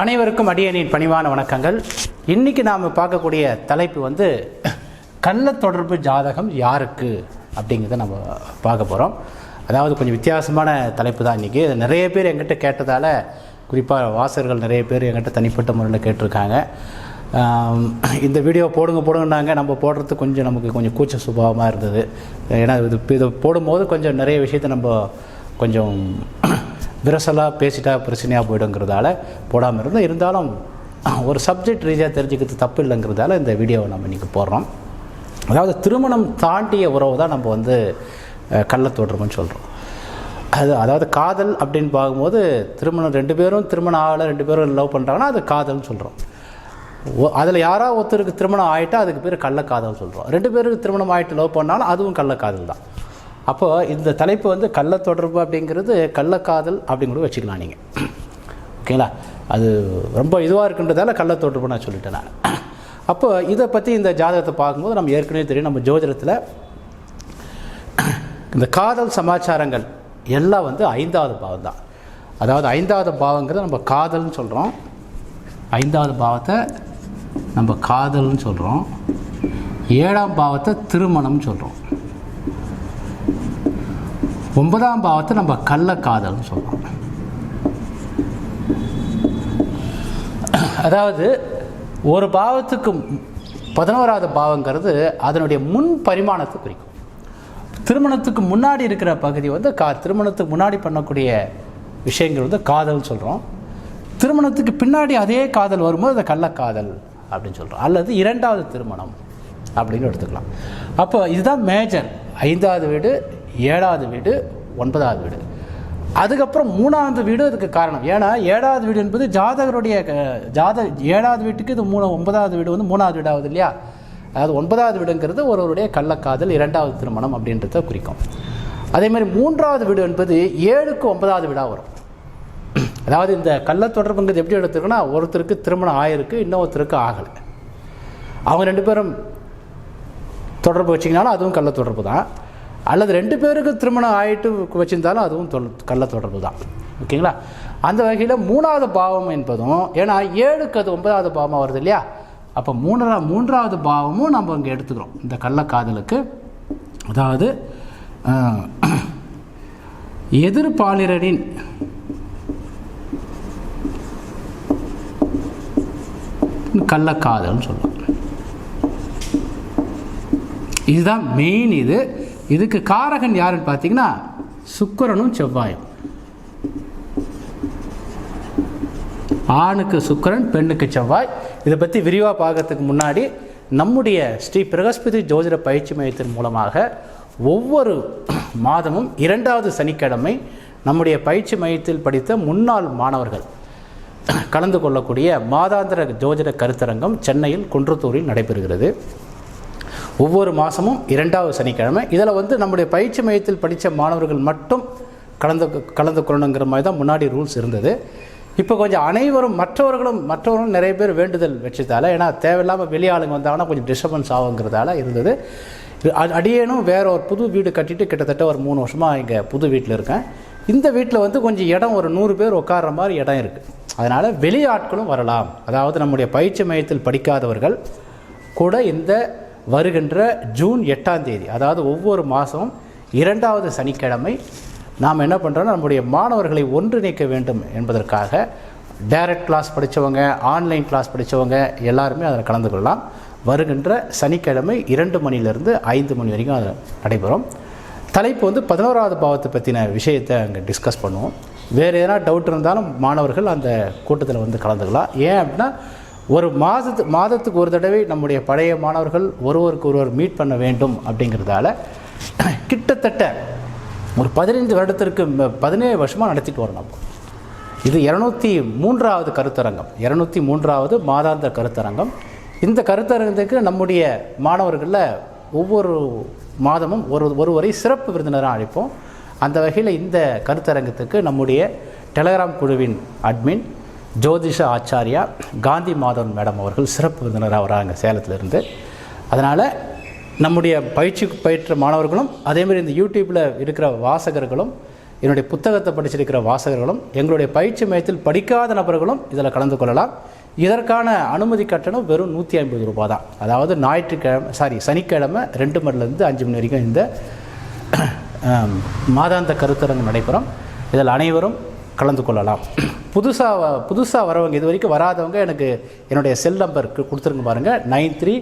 அனைவருக்கும் அடியனின் பணிவான வணக்கங்கள். இன்றைக்கி நாம் பார்க்கக்கூடிய தலைப்பு வந்து கள்ள தொடர்பு ஜாதகம் யாருக்கு அப்படிங்கிறத நம்ம பார்க்க போகிறோம் அதாவது கொஞ்சம் வித்தியாசமான தலைப்பு தான் இன்றைக்கி நிறைய பேர் எங்கிட்ட கேட்டதால் குறிப்பாக வாசகர்கள் நிறைய பேர் எங்கிட்ட தனிப்பட்ட முறையில் கேட்டிருக்காங்க. இந்த வீடியோ போடுங்க போடுங்கன்னாங்க. நம்ம போடுறது கொஞ்சம் நமக்கு கொஞ்சம் கூச்ச சுபாவமாக இருந்தது. ஏன்னா இது இதை போடும்போது கொஞ்சம் நிறைய விஷயத்தை நம்ம கொஞ்சம் விரசலாக பேசிட்டா பிரச்சனையாக போயிடுங்கிறதால போடாமல் இருந்தோம். இருந்தாலும் ஒரு சப்ஜெக்ட் ரீதியாக தெரிஞ்சுக்கிறது தப்பு இல்லைங்கிறதால இந்த வீடியோவை நம்ம இன்றைக்கி போடுறோம். அதாவது திருமணம் தாண்டிய உறவு தான் நம்ம வந்து கள்ள கள்ளத்தொடர்புன்னு சொல்கிறோம் அது அதாவது காதல் அப்படின்னு பார்க்கும்போது திருமணம் ரெண்டு பேரும் திருமணம் ஆகலை ரெண்டு பேரும் லவ் பண்ணுறாங்கன்னா அது காதல்னு சொல்கிறோம் அதில் யாராவது ஒருத்தருக்கு திருமணம் ஆகிட்டா அதுக்கு பேர் கள்ளக்காதல் சொல்கிறோம் ரெண்டு பேருக்கு திருமணம் ஆகிட்டு லவ் பண்ணாலும் அதுவும் கள்ளக்காதல் தான். அப்போது இந்த தலைப்பு வந்து கள்ள தொடர்பு அப்படிங்கிறது கள்ளக்காதல் அப்படின்னு கூட வச்சுக்கலாம் நீங்கள் ஓகேங்களா? அது ரொம்ப இதுவாக இருக்குன்றதால கள்ள தொடர்பு நான் சொல்லிட்டேன் நான். அப்போ இதை பற்றி இந்த ஜாதகத்தை பார்க்கும்போது நம்ம ஏற்கனவே தெரியும். நம்ம ஜோதிடத்தில் இந்த காதல் சமாச்சாரங்கள் எல்லாம் வந்து ஐந்தாவது பாவம் தான். அதாவது ஐந்தாவது பாவங்கிறத நம்ம காதல்னு சொல்கிறோம் ஐந்தாவது பாவத்தை நம்ம காதல்னு சொல்கிறோம் ஏழாம் பாவத்தை திருமணம்னு சொல்கிறோம் ஒன்பதாம் பாவத்தை நம்ம கள்ள காதல்னு சொல்கிறோம் அதாவது ஒரு பாவத்துக்கு பதினோராவது பாவங்கிறது அதனுடைய முன் பரிமாணத்தை குறிக்கும். திருமணத்துக்கு முன்னாடி இருக்கிற பகுதி வந்து கா திருமணத்துக்கு முன்னாடி பண்ணக்கூடிய விஷயங்கள் வந்து காதல்னு சொல்கிறோம் திருமணத்துக்கு பின்னாடி அதே காதல் வரும்போது அதை கள்ளக்காதல் அப்படின்னு சொல்கிறோம் அல்லது இரண்டாவது திருமணம் அப்படின்னு எடுத்துக்கலாம். அப்போ இதுதான் மேஜர் ஐந்தாவது வீடு ஏழாவது வீடு ஒன்பதாவது வீடு. அதுக்கப்புறம் மூணாவது வீடு அதுக்கு காரணம். ஏன்னா ஏழாவது வீடு என்பது ஜாதகருடைய ஜாத ஏழாவது வீட்டுக்கு இது மூணு ஒன்பதாவது வீடு வந்து மூணாவது வீடாகுது இல்லையா? அதாவது ஒன்பதாவது வீடுங்கிறது ஒருவருடைய கள்ளக்காதல் இரண்டாவது திருமணம் அப்படின்றத குறிக்கும். அதே மாதிரி மூன்றாவது வீடு என்பது ஏழுக்கு ஒன்பதாவது வீடாக வரும். அதாவது இந்த கள்ள தொடர்புங்கிறது எப்படி எடுத்துருக்குன்னா ஒருத்தருக்கு திருமணம் ஆயிருக்கு இன்னொருத்தருக்கு ஆகலை. அவங்க ரெண்டு பேரும் தொடர்பு வச்சிங்கனாலும் அதுவும் கள்ள தொடர்பு தான். அல்லது ரெண்டு பேருக்கு திருமணம் ஆயிட்டு வச்சிருந்தாலும் அதுவும் தொல் கள்ள தொடர்பு தான் ஓகேங்களா? அந்த வகையில் மூணாவது பாவம் என்பதும் ஏன்னா ஏழுக்கு அது ஒன்பதாவது பாவமாக வருது இல்லையா? அப்போ மூணா மூன்றாவது பாவமும் நம்ம இங்கே எடுத்துக்கிறோம். இந்த கள்ளக்காதலுக்கு அதாவது அஹ், கள்ளக்காதல்னு சொல்லுவோம். இதுதான் மெயின் இது. இதுக்கு காரகன் யாருன்னு பார்த்தீங்கன்னா சுக்கிரனும் செவ்வாயும். ஆணுக்கு சுக்கிரன் பெண்ணுக்கு செவ்வாய். இதை பற்றி விரிவாக பார்க்கறதுக்கு முன்னாடி நம்முடைய ஸ்ரீ பிரகஸ்பதி ஜோதிட பயிற்சி மையத்தின் மூலமாக ஒவ்வொரு மாதமும் இரண்டாவது சனிக்கிழமை நம்முடைய பயிற்சி மையத்தில் படித்த முன்னாள் மாணவர்கள் கலந்து கொள்ளக்கூடிய மாதாந்திர ஜோதிட கருத்தரங்கம் சென்னையில் குன்றத்தூரில் நடைபெறுகிறது. ஒவ்வொரு மாதமும் இரண்டாவது சனிக்கிழமை. இதில் வந்து நம்முடைய பயிற்சி மையத்தில் படித்த மாணவர்கள் மட்டும் கலந்து கலந்து கொள்ளணுங்கிற மாதிரி தான் முன்னாடி ரூல்ஸ் இருந்தது. இப்போ கொஞ்சம் அனைவரும் மற்றவர்களும் மற்றவர்களும் நிறைய பேர் வேண்டுதல் வச்சதால ஏன்னா தேவையில்லாமல் வெளியாளுங்க வந்தாங்கன்னா கொஞ்சம் டிஸ்டர்பன்ஸ் ஆகுங்கிறதால இருந்தது. அடியேனும் வேற ஒரு புது வீடு கட்டிட்டு கிட்டத்தட்ட ஒரு மூணு வருஷமாக இங்கே புது வீட்டில் இருக்கேன். இந்த வீட்டில் வந்து கொஞ்சம் இடம் ஒரு நூறு பேர் உட்கார்ற மாதிரி இடம் இருக்குது அதனால் வெளி ஆட்களும் வரலாம். அதாவது நம்முடைய பயிற்சி மையத்தில் படிக்காதவர்கள் கூட இந்த வருகின்ற ஜூன் எட்டாம் தேதி அதாவது ஒவ்வொரு மாதம் இரண்டாவது சனிக்கிழமை நாம் என்ன பண்ணுறோன்னா நம்முடைய மாணவர்களை ஒன்றிணைக்க வேண்டும் என்பதற்காக டைரக்ட் கிளாஸ் படித்தவங்க ஆன்லைன் கிளாஸ் படித்தவங்க எல்லாருமே அதில் கலந்து கொள்ளலாம். வருகின்ற சனிக்கிழமை இரண்டு மணிலேருந்து ஐந்து மணி வரைக்கும் அது நடைபெறும். தலைப்பு வந்து பதினோராவது பாவத்தை பற்றின விஷயத்தை அங்கே டிஸ்கஸ் பண்ணுவோம். வேறு எதனா டவுட் இருந்தாலும் மாணவர்கள் அந்த கூட்டத்தில் வந்து கலந்துக்கலாம். ஏன் அப்படின்னா ஒரு மாதத்து மாதத்துக்கு ஒரு தடவை நம்முடைய பழைய மாணவர்கள் ஒருவருக்கு ஒருவர் மீட் பண்ண வேண்டும் அப்படிங்கிறதால கிட்டத்தட்ட ஒரு பதினைந்து வருடத்திற்கு ம- பதினேழு வருஷமாக நடத்திட்டு வரணும் இது இரநூத்தி மூன்றாவது கருத்தரங்கம். இரநூத்தி மூன்றாவது மாதாந்த கருத்தரங்கம். இந்த கருத்தரங்கத்துக்கு நம்முடைய மாணவர்களில் ஒவ்வொரு மாதமும் ஒரு ஒருவரை சிறப்பு விருந்தினராக அழைப்போம். அந்த வகையில் இந்த கருத்தரங்கத்துக்கு நம்முடைய டெலகிராம் குழுவின் அட்மின் ஜோதிஷ ஆச்சாரியா காந்தி மாதவன் மேடம் அவர்கள் சிறப்பு விருந்தினராக வராங்க சேலத்திலிருந்து. அதனால் நம்முடைய பயிற்சி பயிற்ற மாணவர்களும் அதேமாதிரி இந்த யூடியூப்பில் இருக்கிற வாசகர்களும் என்னுடைய புத்தகத்தை படிச்சிருக்கிற வாசகர்களும் எங்களுடைய பயிற்சி மையத்தில் படிக்காத நபர்களும் இதில் கலந்து கொள்ளலாம். இதற்கான அனுமதி கட்டணம் வெறும் நூற்றி ஐம்பது ரூபாய் தான். அதாவது ஞாயிற்றுக்கிழமை சாரி சனிக்கிழமை ரெண்டு மணிலேருந்து அஞ்சு மணி வரைக்கும் இந்த மாதாந்த கருத்தரங்கு நடைபெறும். இதில் அனைவரும் கலந்து கொள்ளலாம். புதுசாக புதுசாக வரவங்க இது வரைக்கும் வராதவங்க எனக்கு என்னுடைய செல் நம்பருக்கு கொடுத்துருங்க பாருங்கள் நைன் த்ரீ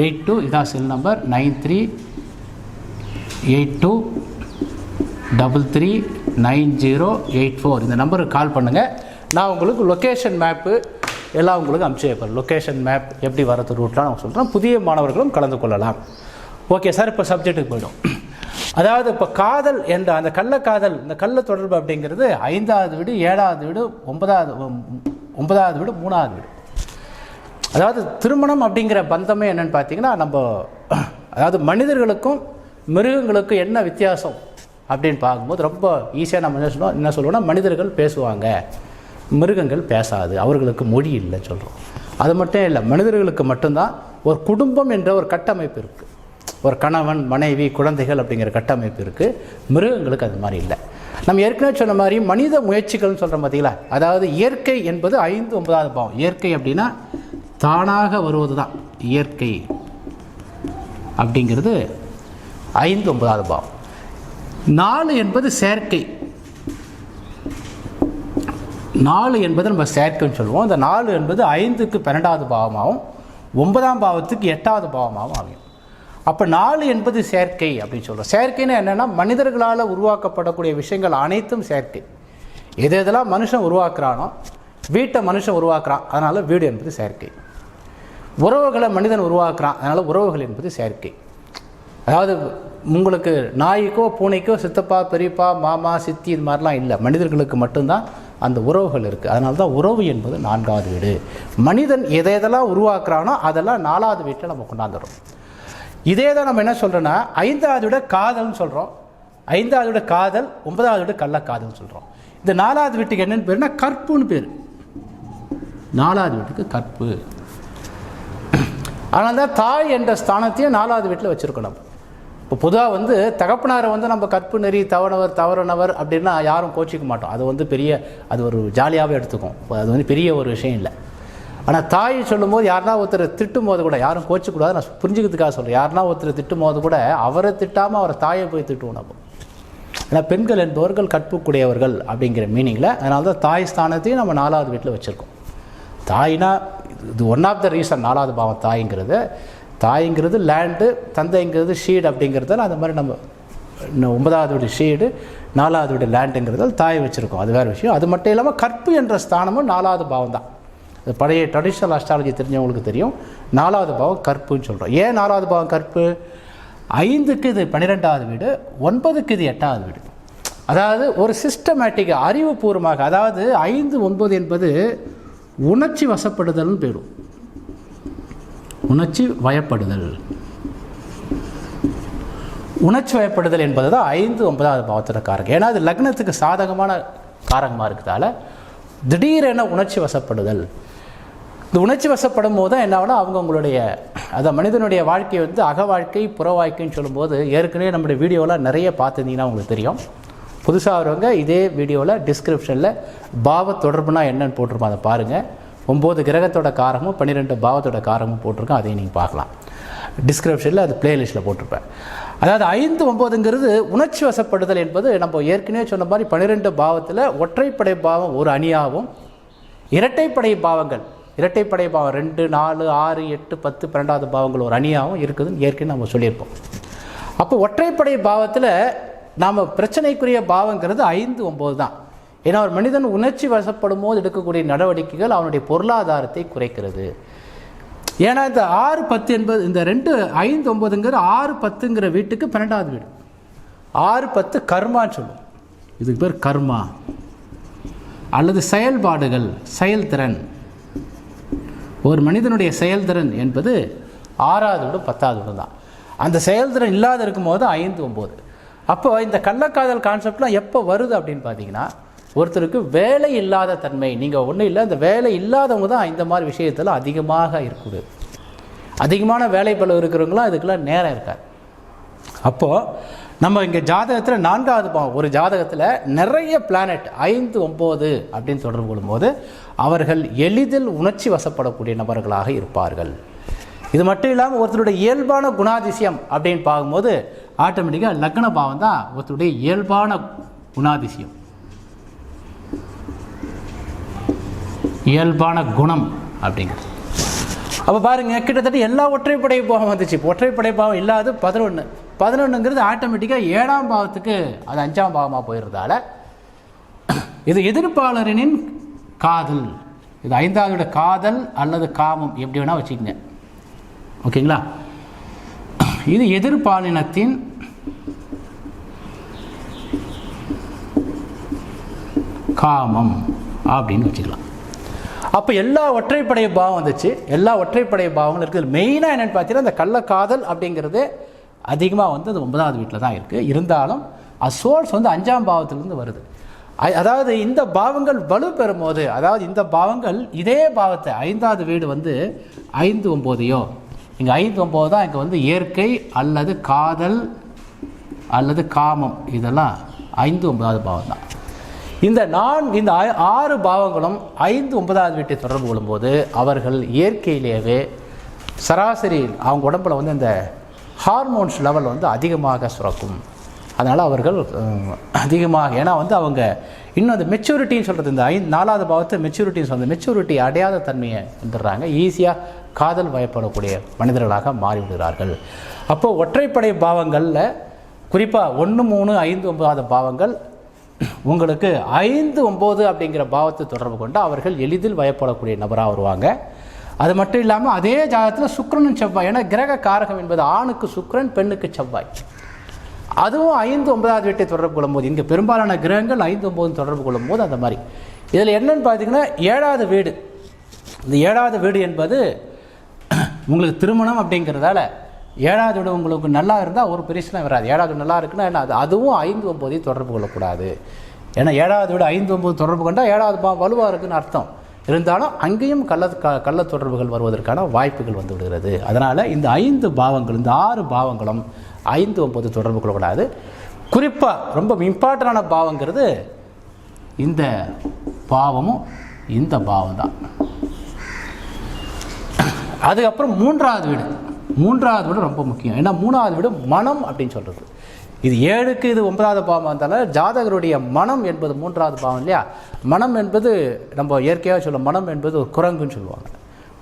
எயிட் டூ இதான் cell number nine three eight two double three nine zero eight four. இந்த நம்பருக்கு கால் பண்ணுங்கள் நான் உங்களுக்கு லொக்கேஷன் மேப்பு எல்லாம் உங்களுக்கு அனுப்பிச்சு வைப்பேன். லொக்கேஷன் மேப் எப்படி வரது ரூட்லாம் நான் சொல்கிறேன் புதிய மாணவர்களும் கலந்து கொள்ளலாம். ஓகே சார் இப்போ சப்ஜெக்ட்டுக்கு போய்டும். அதாவது இப்போ காதல் என்ற அந்த கள்ளக்காதல் இந்த கள்ள தொடர்பு அப்படிங்கிறது ஐந்தாவது வீடு ஏழாவது வீடு ஒன்பதாவது ஒன்பதாவது வீடு மூணாவது வீடு. அதாவது திருமணம் அப்படிங்கிற பந்தமே என்னன்னு பார்த்தீங்கன்னா நம்ம அதாவது மனிதர்களுக்கும் மிருகங்களுக்கும் என்ன வித்தியாசம் அப்படின்னு பார்க்கும்போது ரொம்ப ஈஸியாக நம்ம என்ன சொல்லுவோம் என்ன சொல்லுவோம்னா மனிதர்கள் பேசுவாங்க. மிருகங்கள் பேசாது. அவர்களுக்கு மொழி இல்லைன்னு சொல்கிறோம் அது மட்டும் இல்லை மனிதர்களுக்கு மட்டும்தான் ஒரு குடும்பம் என்ற ஒரு கட்டமைப்பு இருக்குது ஒரு கணவன் மனைவி குழந்தைகள் அப்படிங்கிற கட்டமைப்பு இருக்குது மிருகங்களுக்கு அது மாதிரி இல்லை. நம்ம ஏற்கனவே சொன்ன மாதிரி மனித முயற்சிகள்னு சொல்கிறோம் பார்த்தீங்களா அதாவது இயற்கை என்பது ஐந்து ஒன்பதாவது பாவம். இயற்கை அப்படின்னா தானாக வருவது தான் இயற்கை அப்படிங்கிறது ஐந்து ஒன்பதாவது பாவம். நாலு என்பது செயற்கை. நாலு என்பது நம்ம செயற்கைன்னு சொல்லுவோம். அந்த நாலு என்பது ஐந்துக்கு பன்னெண்டாவது பாவமாகவும் ஒன்பதாம் பாவத்துக்கு எட்டாவது பாவமாகவும் அமையும். அப்போ நாலு என்பது செயற்கை அப்படின்னு சொல்கிறோம் செயற்கைன்னு என்னென்னா மனிதர்களால் உருவாக்கப்படக்கூடிய விஷயங்கள் அனைத்தும் செயற்கை. எது எதெல்லாம் மனுஷன் உருவாக்குறானோ வீட்டை மனுஷன் உருவாக்குறான் அதனால் வீடு என்பது செயற்கை. உறவுகளை மனிதன் உருவாக்குறான் அதனால் உறவுகள் என்பது செயற்கை. அதாவது உங்களுக்கு நாய்க்கோ பூனைக்கோ சித்தப்பா பெரியப்பா மாமா சித்தி இது மாதிரிலாம் இல்லை. மனிதர்களுக்கு மட்டும்தான் அந்த உறவுகள் இருக்குது அதனால தான் உறவு என்பது நான்காவது வீடு. மனிதன் எதை எதெல்லாம் உருவாக்குறானோ அதெல்லாம் நாலாவது வீட்டில் நம்ம கொண்டாந்துடும் இதே தான் நம்ம என்ன சொல்கிறோன்னா ஐந்தாவது விட காதல்னு சொல்கிறோம் ஐந்தாவது விட காதல் ஒன்பதாவது விட கள்ளக்காதல்னு சொல்கிறோம் இந்த நாலாவது வீட்டுக்கு என்னென்னு பேர்னா கற்புன்னு பேர். நாலாவது வீட்டுக்கு கற்பு. ஆனால் தான் தாய் என்ற ஸ்தானத்தையும் நாலாவது வீட்டில் வச்சுருக்கணும். இப்போ பொதுவாக வந்து தகப்பனாரை வந்து நம்ம கற்பு நெறி தவறவர் தவறனவர் அப்படின்னா யாரும் கோச்சிக்க மாட்டோம். அது வந்து பெரிய அது ஒரு ஜாலியாகவே எடுத்துக்கும். அது வந்து பெரிய ஒரு விஷயம் இல்லை. ஆனால் தாய் சொல்லும்போது யாருனா ஒருத்தர் திட்டும் போது கூட யாரும் கோச்சிக்கூடாது நான் புரிஞ்சுக்கிறதுக்காக சொல்கிறேன் யாருனா ஒருத்தர் திட்டும் போது கூட அவரை திட்டாமல் அவரை தாயை போய் திட்டுவோம் நம்ம. ஏன்னா பெண்கள் என்பவர்கள் கற்புக்குடையவர்கள் அப்படிங்கிற மீனிங்கில் அதனால தான் தாய் ஸ்தானத்தையும் நம்ம நாலாவது வீட்டில் வச்சுருக்கோம். தாய்னா இது ஒன் ஆஃப் த ரீசன் நாலாவது பாவம் தாய்ங்கிறது. தாய்ங்கிறது லேண்டு தந்தைங்கிறது ஷீடு அப்படிங்கிறதால அந்த மாதிரி நம்ம இன்னும் ஒன்பதாவது வீடு ஷீடு நாலாவது வீடு லேண்டுங்கிறதால தாய் வச்சுருக்கோம். அது வேறு விஷயம். அது மட்டும் இல்லாமல் கற்பு என்ற ஸ்தானமும் நாலாவது பாவம் தான் பழைய ட்ரெடிஷ்னல் அஸ்ட்ராலஜி தெரிஞ்சவங்களுக்கு தெரியும். நாலாவது பாவம் கற்புன்னு சொல்கிறோம் ஏன் நாலாவது பாவம் கற்பு? ஐந்துக்கு இது பன்னிரெண்டாவது வீடு ஒன்பதுக்கு இது எட்டாவது வீடு. அதாவது ஒரு சிஸ்டமேட்டிக் அறிவுபூர்வமாக அதாவது ஐந்து ஒன்பது என்பது உணர்ச்சி வசப்படுதல்னு போயிடும் உணர்ச்சி வயப்படுதல். உணர்ச்சி வயப்படுதல் என்பது தான் ஐந்து ஒன்பதாவது பாவத்தோட காரகம். ஏன்னா அது லக்னத்துக்கு சாதகமான காரகமாக இருக்கிறதால திடீரென உணர்ச்சி வசப்படுதல். இந்த உணர்ச்சி வசப்படும் போது தான் என்ன அவங்க அவங்களுடைய அதை மனிதனுடைய வாழ்க்கை வந்து அக வாழ்க்கை புற வாழ்க்கைன்னு சொல்லும்போது ஏற்கனவே நம்முடைய வீடியோவில் நிறைய பார்த்துருந்தீங்கன்னா உங்களுக்கு தெரியும். புதுசாக வரவங்க இதே வீடியோவில் டிஸ்கிரிப்ஷனில் பாவ தொடர்புனா என்னன்னு போட்டிருப்போம் அதை பாருங்கள் ஒம்பது கிரகத்தோட காரமும் பன்னிரெண்டு பாவத்தோட காரமும் போட்டிருக்கோம் அதையும் நீங்கள் பார்க்கலாம். டிஸ்கிரிப்ஷனில் அது பிளேலிஸ்ட்டில் போட்டிருப்பேன். அதாவது ஐந்து ஒம்போதுங்கிறது உணர்ச்சி வசப்படுதல் என்பது நம்ம ஏற்கனவே சொன்ன மாதிரி பன்னிரெண்டு பாவத்தில் ஒற்றைப்படை பாவம் ஒரு அணியாகவும் இரட்டைப்படை பாவங்கள் இரட்டைப்படை பாவம் ரெண்டு நாலு ஆறு எட்டு பத்து பன்னெண்டாவது பாவங்கள் ஒரு அணியாகவும் இருக்குதுன்னு ஏற்கனவே நம்ம சொல்லியிருப்போம். அப்போ ஒற்றைப்படை பாவத்தில் நாம் பிரச்சனைக்குரிய பாவங்கிறது ஐந்து ஒம்பது தான். ஏன்னா ஒரு மனிதன் உணர்ச்சி வசப்படும் போது எடுக்கக்கூடிய நடவடிக்கைகள் அவனுடைய பொருளாதாரத்தை குறைக்கிறது. ஏன்னா இந்த ஆறு பத்து என்பது இந்த ரெண்டு ஐந்து ஒம்பதுங்கிற ஆறு பத்துங்கிற வீட்டுக்கு பன்னெண்டாவது வீடு. ஆறு பத்து கர்மான்னு சொல்லுவோம். இதுக்கு பேர் கர்மா. அல்லது செயல்பாடுகள் செயல்திறன். ஒரு மனிதனுடைய செயல்திறன் என்பது ஆறாவது விட பத்தாவது விட தான். அந்த செயல்திறன் இல்லாத இருக்கும்போது ஐந்து ஒம்பது. அப்போ இந்த கள்ளக்காதல் கான்செப்ட்லாம் எப்போ வருது அப்படின்னு பார்த்தீங்கன்னா ஒருத்தருக்கு வேலை இல்லாத தன்மை நீங்கள் ஒன்றும் இல்லை இந்த வேலை இல்லாதவங்க தான் இந்த மாதிரி விஷயத்தில் அதிகமாக இருக்குது அதிகமான வேலை பலம் இருக்கிறவங்களாம் இதுக்கெல்லாம் நேரம் இருக்காது. அப்போது நம்ம இங்கே ஜாதகத்தில் நான்காவது பாவம் ஒரு ஜாதகத்தில் நிறைய பிளானட் ஐந்து ஒம்பது அப்படின்னு தொடர்பு கொள்ளும்போது அவர்கள் எளிதில் உணர்ச்சி வசப்படக்கூடிய நபர்களாக இருப்பார்கள். இது மட்டும் இல்லாமல் ஒருத்தருடைய இயல்பான குணாதிசயம் அப்படின்னு பார்க்கும்போது ஆட்டோமேட்டிக்காக லக்ன பாவம் தான் ஒருத்தருடைய இயல்பான குணாதிசயம். இயல்பான குணம் அப்படிங்கிறது. அப்போ பாருங்க கிட்டத்தட்ட எல்லா ஒற்றைப்படை பாவம் வந்துச்சு. ஒற்றைப்படை பாவம் இல்லாத பதினொன்று பதினொன்றுங்கிறது ஆட்டோமேட்டிக்காக ஏழாம் பாவத்துக்கு அது அஞ்சாம் பாவமாக போயிடுறதால இது எதிர்ப்பாளரின் காதல். இது ஐந்தாவதோட காதல் அல்லது காமம் எப்படி வேணால் வச்சுக்கங்க. ஓகேங்களா? இது எதிர்பாலினத்தின் காமம் அப்படின்னு வச்சுக்கலாம். அப்போ எல்லா ஒற்றைப்படை பாவம் வந்துச்சு. எல்லா ஒற்றைப்படை பாவங்களும் இருக்குது. மெயினாக என்னென்னு பார்த்தீங்கன்னா இந்த கள்ளக்காதல் அப்படிங்கிறது அதிகமாக வந்து அது ஒன்பதாவது வீட்டில் தான் இருக்குது இருந்தாலும் அது வந்து அஞ்சாம் பாவத்திலிருந்து வருது. அதாவது இந்த பாவங்கள் வலு பெறும் போது அதாவது இந்த பாவங்கள் இதே பாவத்தை ஐந்தாவது வீடு வந்து ஐந்து ஒம்போதையோ இங்கே ஐந்து ஒம்பது தான் இங்கே வந்து இயற்கை அல்லது காதல் அல்லது காமம் இதெல்லாம் ஐந்து ஒன்பதாவது பாவம் தான். இந்த நான் இந்த ஆறு பாவங்களும் ஐந்து ஒன்பதாவது வீட்டை தொடர்பு கொள்ளும்போது அவர்கள் இயற்கையிலேயே சராசரி அவங்க உடம்பில் வந்து இந்த ஹார்மோன்ஸ் லெவல் வந்து அதிகமாக சுரக்கும். அதனால் அவர்கள் அதிகமாக ஏன்னா வந்து அவங்க இன்னும் அந்த மெச்சூரிட்டின்னு சொல்கிறது இந்த ஐந்து நாலாவது பாவத்தை மெச்சூரிட்டின்னு சொல்கிறது மெச்சூரிட்டி அடையாத தன்மையை வந்துடுறாங்க ஈஸியாக காதல் வயப்படக்கூடிய மனிதர்களாக மாறிவிடுகிறார்கள். அப்போது ஒற்றைப்படை பாவங்களில் குறிப்பாக ஒன்று மூணு ஐந்து ஒன்பதாவது பாவங்கள் உங்களுக்கு ஐந்து ஒம்பது அப்படிங்கிற பாவத்தை தொடர்பு கொண்டு அவர்கள் எளிதில் வயப்படக்கூடிய நபராக வருவாங்க. அது மட்டும் இல்லாமல் அதே ஜாதகத்தில் சுக்கிரனும் செவ்வாய். ஏன்னா கிரக காரகம் என்பது ஆணுக்கு சுக்ரன் பெண்ணுக்கு செவ்வாய். அதுவும் ஐந்து ஒன்பதாவது வீட்டை தொடர்பு கொள்ளும்போது இங்கே பெரும்பாலான கிரகங்கள் ஐந்து ஒம்பது தொடர்பு கொள்ளும்போது அந்த மாதிரி. இதில் என்னன்னு பார்த்தீங்கன்னா ஏழாவது வீடு. இந்த ஏழாவது வீடு என்பது உங்களுக்கு திருமணம் அப்படிங்கிறதால ஏழாவது வீடு உங்களுக்கு நல்லா இருந்தால் ஒரு பிரச்சனை வராது. ஏழாவது நல்லா இருக்குன்னா என்ன? அது அதுவும் ஐந்து ஒம்போதையும் தொடர்பு கொள்ளக்கூடாது. ஏன்னா ஏழாவது வீடு ஐந்து ஒம்பது தொடர்பு கொண்டால் ஏழாவது பா வலுவாக இருக்குன்னு அர்த்தம். இருந்தாலும் அங்கேயும் கள்ள க கள்ள தொடர்புகள் வருவதற்கான வாய்ப்புகள் வந்து விடுகிறது. அதனால் இந்த ஐந்து பாவங்கள் இந்த ஆறு பாவங்களும் ஐந்து ஒம்பது தொடர்பு கொள்ளக்கூடாது குறிப்பாக ரொம்ப இம்பார்ட்டண்டான பாவங்கிறது இந்த பாவமும் இந்த பாவம் தான் அதுக்கப்புறம் மூன்றாவது வீடு. மூன்றாவது வீடு ரொம்ப முக்கியம். ஏன்னா மூணாவது வீடு மனம் அப்படின்னு சொல்கிறது இது ஏழுக்கு இது ஒன்பதாவது பாவம் இருந்தாலும் ஜாதகருடைய மனம் என்பது மூன்றாவது பாவம் இல்லையா? மனம் என்பது நம்ம இயற்கையாக சொல்ல மனம் என்பது ஒரு குரங்குன்னு சொல்லுவாங்க.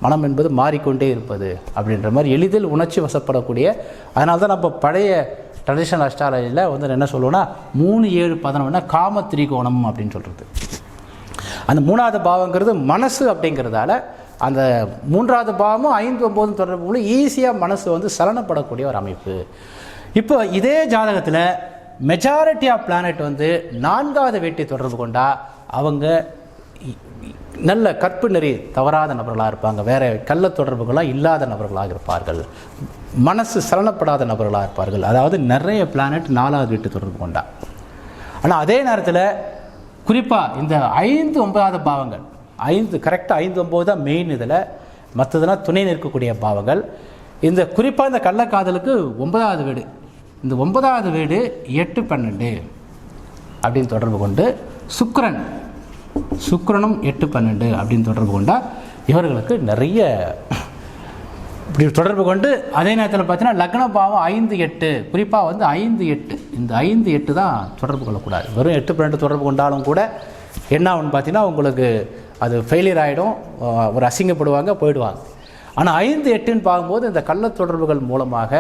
மனம் என்பது மாறிக்கொண்டே இருப்பது அப்படின்ற மாதிரி எளிதில் உணர்ச்சி வசப்படக்கூடிய அதனால தான் நம்ம பழைய ட்ரெடிஷனல் அஸ்ட்ராலஜியில் வந்து என்ன சொல்லுவோம்னா மூணு ஏழு பதினொன்னா காம திரிகோணம் அப்படின்னு சொல்கிறது அந்த மூணாவது பாவங்கிறது மனசு அப்படிங்கிறதால அந்த மூன்றாவது பாவமும் ஐந்து ஒம்போதும் தொடர்பு ஈஸியாக மனசு வந்து சலனப்படக்கூடிய ஒரு அமைப்பு. இப்போ இதே ஜாதகத்தில் மெஜாரிட்டி ஆஃப் பிளானட் வந்து நான்காவது வீட்டை தொடர்பு கொண்டா அவங்க நல்ல கற்பு நெறி தவறாத நபர்களாக இருப்பாங்க. வேற கள்ள தொடர்புகளாக இல்லாத நபர்களாக இருப்பார்கள். மனசு சலனப்படாத நபர்களாக இருப்பார்கள். அதாவது நிறைய பிளானட் நாலாவது வீட்டு தொடர்பு கொண்டா. ஆனால் அதே நேரத்தில் குறிப்பாக இந்த ஐந்து ஒன்பதாவது பாவங்கள் ஐந்து கரெக்டாக ஐந்து ஒம்பது தான் மெயின் இதில். மற்றதெல்லாம் துணை நிற்கக்கூடிய பாவங்கள். இந்த குறிப்பாக இந்த கள்ளக்காதலுக்கு ஒன்பதாவது வீடு. இந்த ஒன்பதாவது வீடு எட்டு பன்னெண்டு அப்படின்னு தொடர்பு கொண்டு சுக்கரன். சுக்கரனும் எட்டு பன்னெண்டு அப்படின்னு தொடர்பு கொண்டால் இவர்களுக்கு நிறைய இப்படி தொடர்பு கொண்டு அதே நேரத்தில் பார்த்தீங்கன்னா லக்ன பாவம் ஐந்து எட்டு குறிப்பாக வந்து ஐந்து எட்டு. இந்த ஐந்து எட்டு தான் தொடர்பு கொள்ளக்கூடாது. வெறும் எட்டு பன்னெண்டு தொடர்பு கொண்டாலும் கூட என்ன ஆகும்னு பார்த்தீங்கன்னா உங்களுக்கு அது ஃபெயிலியர் ஆகிடும் ஒரு அசிங்கப்படுவாங்க போயிடுவாங்க. ஆனால் ஐந்து எட்டுன்னு பார்க்கும்போது இந்த கள்ள தொடர்புகள் மூலமாக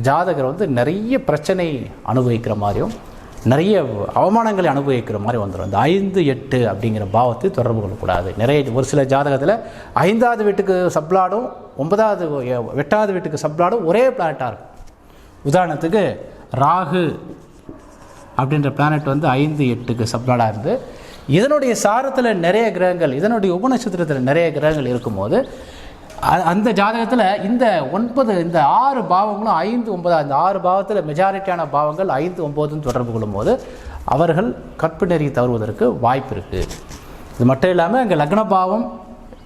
ஜாதகர் வந்து நிறைய பிரச்சனை அனுபவிக்கிற மாதிரியும் நிறைய அவமானங்களை அனுபவிக்கிற மாதிரி வந்துடும் இந்த ஐந்து எட்டு அப்படிங்கிற பாவத்தை தொடர்பு கொள்ளக்கூடாது. நிறைய ஒரு சில ஜாதகத்தில் ஐந்தாவது வீட்டுக்கு சப்ளாடும் ஒன்பதாவது எட்டாவது வீட்டுக்கு சப்ளாடும் ஒரே பிளானட்டாக இருக்கும். உதாரணத்துக்கு ராகு அப்படின்ற பிளானட் வந்து ஐந்து எட்டுக்கு சப்ளாடாக இருந்து இதனுடைய சாரத்தில் நிறைய கிரகங்கள் இதனுடைய உபநட்சத்திரத்தில் நிறைய கிரகங்கள் இருக்கும்போது அந்த ஜாதகத்தில் இந்த ஒன்பது இந்த ஆறு பாவங்களும் ஐந்து ஒன்பது அந்த ஆறு பாவத்தில் மெஜாரிட்டியான பாவங்கள் ஐந்து ஒம்பதுன்னு தொடர்பு கொள்ளும்போது அவர்கள் கற்பு நெறி தவறுவதற்கு வாய்ப்பு இருக்குது இது மட்டும் இல்லாமல் இங்கே லக்ன பாவம்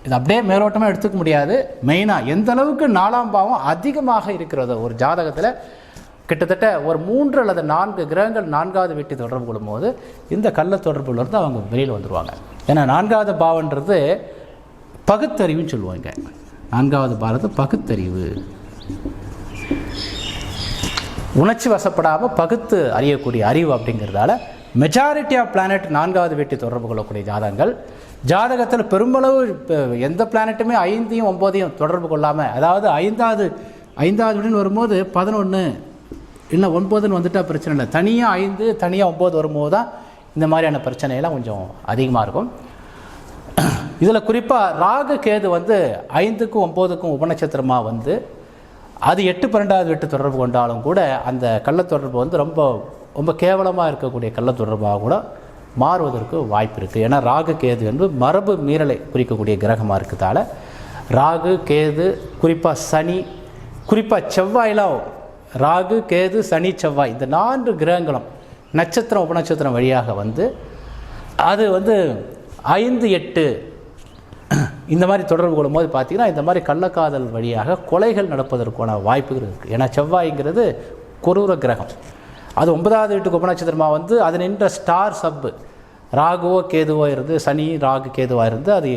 இது அப்படியே மேலோட்டமாக எடுத்துக்க முடியாது. மெயினாக எந்த அளவுக்கு நாலாம் பாவம் அதிகமாக இருக்கிறதோ ஒரு ஜாதகத்தில் கிட்டத்தட்ட ஒரு மூன்று அல்லது நான்கு கிரகங்கள் நான்காவது வீட்டை தொடர்பு கொள்ளும்போது இந்த கள்ள தொடர்புலேருந்து அவங்க வெளியில் வந்துடுவாங்க ஏன்னா நான்காவது பாவன்றது பகுத்தறிவுன்னு சொல்லுவாங்க. நான்காவது பாரத பகுத்தறிவு. உணர்ச்சி வசப்படாமல் பகுத்து அறியக்கூடிய அறிவு அப்படிங்கிறதால மெஜாரிட்டி ஆஃப் பிளானட் நான்காவது வீட்டை தொடர்பு கொள்ளக்கூடிய ஜாதகங்கள் ஜாதகத்தில் பெரும்பளவு எந்த பிளானட்டுமே ஐந்தையும் ஒம்போதையும் தொடர்பு கொள்ளாமல் அதாவது ஐந்தாவது ஐந்தாவது வீடுன்னு வரும்போது பதினொன்று இல்லை ஒன்பதுன்னு வந்துட்டால் பிரச்சனை இல்லை. தனியாக ஐந்து தனியாக ஒம்பது வரும்போது தான் இந்த மாதிரியான பிரச்சனையெல்லாம் கொஞ்சம் அதிகமாக இருக்கும். இதில் குறிப்பாக ராகு கேது வந்து ஐந்துக்கும் ஒம்போதுக்கும் உபநட்சத்திரமாக வந்து அது எட்டு பன்னெண்டாவது வீட்டு தொடர்பு கொண்டாலும் கூட அந்த கள்ள தொடர்பு வந்து ரொம்ப ரொம்ப கேவலமாக இருக்கக்கூடிய கள்ள தொடர்பாக கூட மாறுவதற்கு வாய்ப்பு இருக்குது ஏன்னா ராகு கேது என்று மரபு மீறலை குறிக்கக்கூடிய கிரகமாக இருக்கிறதால ராகு கேது குறிப்பாக சனி குறிப்பாக செவ்வாயெலாம் ராகு கேது சனி செவ்வாய் இந்த நான்கு கிரகங்களும் நட்சத்திரம் உபநட்சத்திரம் வழியாக வந்து அது வந்து ஐந்து எட்டு இந்த மாதிரி தொடர்பு கொள்ளும்போது பார்த்தீங்கன்னா இந்த மாதிரி கள்ளக்காதல் வழியாக கொலைகள் நடப்பதற்கான வாய்ப்புகள் இருக்குது ஏன்னா செவ்வாய்ங்கிறது கொரூர கிரகம். அது ஒன்பதாவது வீட்டுக்கு குபநட்சத்திரமாக வந்து அது நின்ற ஸ்டார் சப்பு ராகுவோ கேதுவோ இருந்து சனி ராகு கேதுவாக இருந்து அது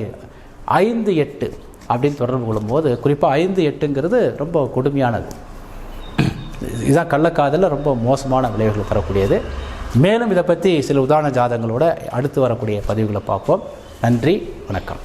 ஐந்து எட்டு அப்படின்னு தொடர்பு கொள்ளும்போது குறிப்பாக ஐந்து எட்டுங்கிறது ரொம்ப கொடுமையானது. இதுதான் கள்ளக்காதலில் ரொம்ப மோசமான விளைவுகள் தரக்கூடியது. மேலும் இதை பற்றி சில உதாரண ஜாதங்களோட அடுத்து வரக்கூடிய பதிவுகளை பார்ப்போம். நன்றி வணக்கம்.